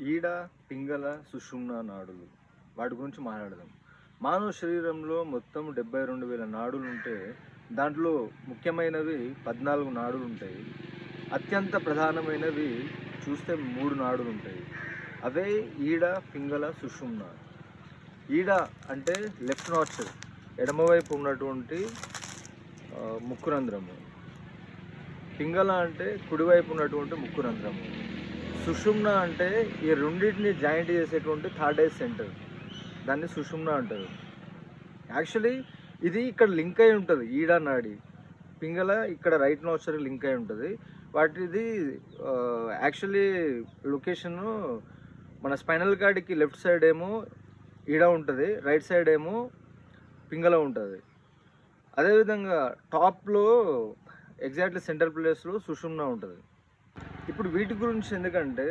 ఈడ పింగళ సుషుమ్న నాడులు. వాటి గురించి మాట్లాడదాం. మానవ శరీరంలో మొత్తం డెబ్బై రెండు వేల నాడులు ఉంటే దాంట్లో ముఖ్యమైనవి పద్నాలుగు నాడులు ఉంటాయి అత్యంత ప్రధానమైనవి చూస్తే మూడు నాడులు ఉంటాయి అవే ఈడ పింగళ సుషుమ్న. ఈడ అంటే లెఫ్ట్ నాచర్ ఎడమవైపు ఉన్నటువంటి ముక్కురంధ్రము ముక్కు రంధ్రము. పింగళ అంటే కుడివైపు ఉన్నటువంటి ముక్కు రంధ్రము. సుషుమ్న అంటే ఈ రెండింటిని జాయింట్ చేసేటువంటి థర్డ్ ఐ సెంటర్. దాన్ని సుషుమ్న అంటారు. యాక్చువల్లీ ఇది ఇక్కడ లింక్ అయి ఉంటుంది ఈడ నాడి. పింగళ ఇక్కడ రైట్ నోచర్ లింక్ అయి ఉంటుంది. వాటిది యాక్చువల్లీ లొకేషను మన స్పైనల్ కార్డ్కి లెఫ్ట్ సైడ్ ఏమో ఈడ ఉంటుంది రైట్ సైడ్ ఏమో పింగళ ఉంటుంది. అదేవిధంగా టాప్లో ఎగ్జాక్ట్లీ సెంటర్ ప్లేస్లో సుషుమ్న ఉంటుంది. ఇప్పుడు వీటి గురించి ఎందుకంటే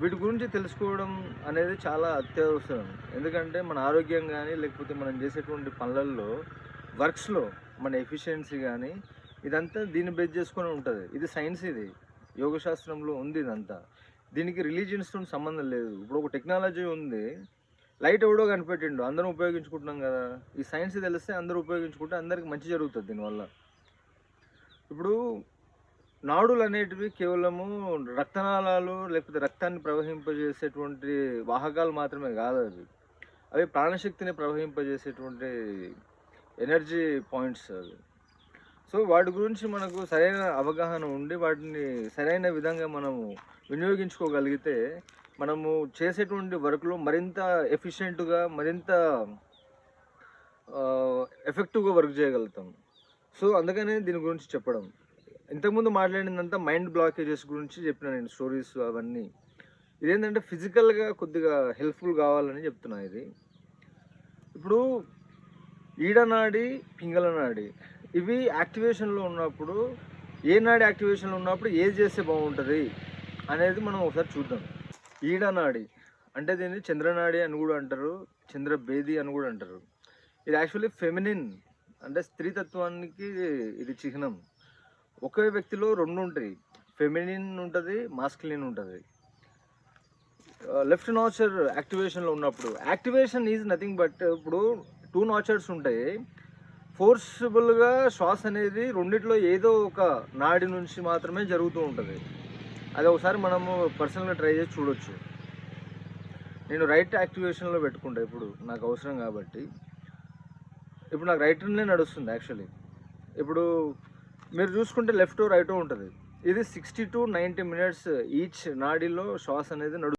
వీటి గురించి తెలుసుకోవడం అనేది చాలా అత్యవసరం. ఎందుకంటే మన ఆరోగ్యం కానీ లేకపోతే మనం చేసేటువంటి పనులలో వర్క్స్లో మన ఎఫిషియన్సీ కానీ ఇదంతా దీన్ని బేస్ చేసుకొని ఉంటుంది. ఇది సైన్స్ ఇది. యోగ శాస్త్రంలో ఉంది ఇదంతా. దీనికి రిలీజియన్స్తో సంబంధం లేదు. ఇప్పుడు ఒక టెక్నాలజీ ఉంది. లైట్ ఎవడో కనిపెట్టిండు. అందరం ఉపయోగించుకుంటున్నాం కదా. ఈ సైన్స్ తెలిస్తే అందరూ ఉపయోగించుకుంటే అందరికి మంచి జరుగుతుంది దీనివల్ల. ఇప్పుడు నాడులు అనేటివి కేవలము రక్తనాళాలు లేకపోతే రక్తాన్ని ప్రవహింపజేసేటువంటి వాహకాలు మాత్రమే కాదు అవి. అవి ప్రాణశక్తిని ప్రవహింపజేసేటువంటి ఎనర్జీ పాయింట్స్ అవి. సో వాటి గురించి మనకు సరైన అవగాహన ఉండి వాటిని సరైన విధంగా మనము వినియోగించుకోగలిగితే మనము చేసేటువంటి వర్క్లో మరింత ఎఫిషియెంట్గా మరింత ఎఫెక్టివ్గా వర్క్ చేయగలుగుతాం. సో అందుకనే దీని గురించి చెప్పడం. ఇంతకుముందు మాట్లాడిందంతా మైండ్ బ్లాకేజెస్ గురించి చెప్పిన నేను స్టోరీస్ అవన్నీ. ఇదేంటంటే ఫిజికల్గా కొద్దిగా హెల్ప్ఫుల్ కావాలని చెప్తున్నా ఇది. ఇప్పుడు ఈడనాడి పింగళనాడి ఇవి యాక్టివేషన్లో ఉన్నప్పుడు ఏ నాడి యాక్టివేషన్లో ఉన్నప్పుడు ఏది చేస్తే బాగుంటుంది అనేది మనం ఒకసారి చూద్దాం. ఈడనాడి అంటే దీన్ని చంద్రనాడి అని కూడా అంటారు చంద్రబేది అని కూడా అంటారు. ఇది యాక్చువల్లీ ఫెమినిన్ అంటే స్త్రీతత్వానికి ఇది చిహ్నం. ఒకే వ్యక్తిలో రెండు ఉంటాయి. ఫెమినిన్ ఉంటుంది మాస్కులిన్ ఉంటుంది. లెఫ్ట్ నాచర్ యాక్టివేషన్లో ఉన్నప్పుడు యాక్టివేషన్ ఈజ్ నథింగ్ బట్ ఇప్పుడు టూ నాచర్స్ ఉంటాయి. ఫోర్సిబుల్గా శ్వాస అనేది రెండిట్లో ఏదో ఒక నాడి నుంచి మాత్రమే జరుగుతూ ఉంటుంది. అది ఒకసారి మనము పర్సనల్గా ట్రై చేసి చూడొచ్చు. నేను రైట్ యాక్టివేషన్లో పెట్టుకుంటా ఇప్పుడు నాకు అవసరం కాబట్టి. ఇప్పుడు నాకు రైటర్నే నడుస్తుంది యాక్చువల్లీ ఇప్పుడు మీరు చూసుకుంటే లెఫ్ట్ రైట్ ఉంటుంది. ఇది sixty to ninety minutes each నాడీలో శ్వాస అనేది నడు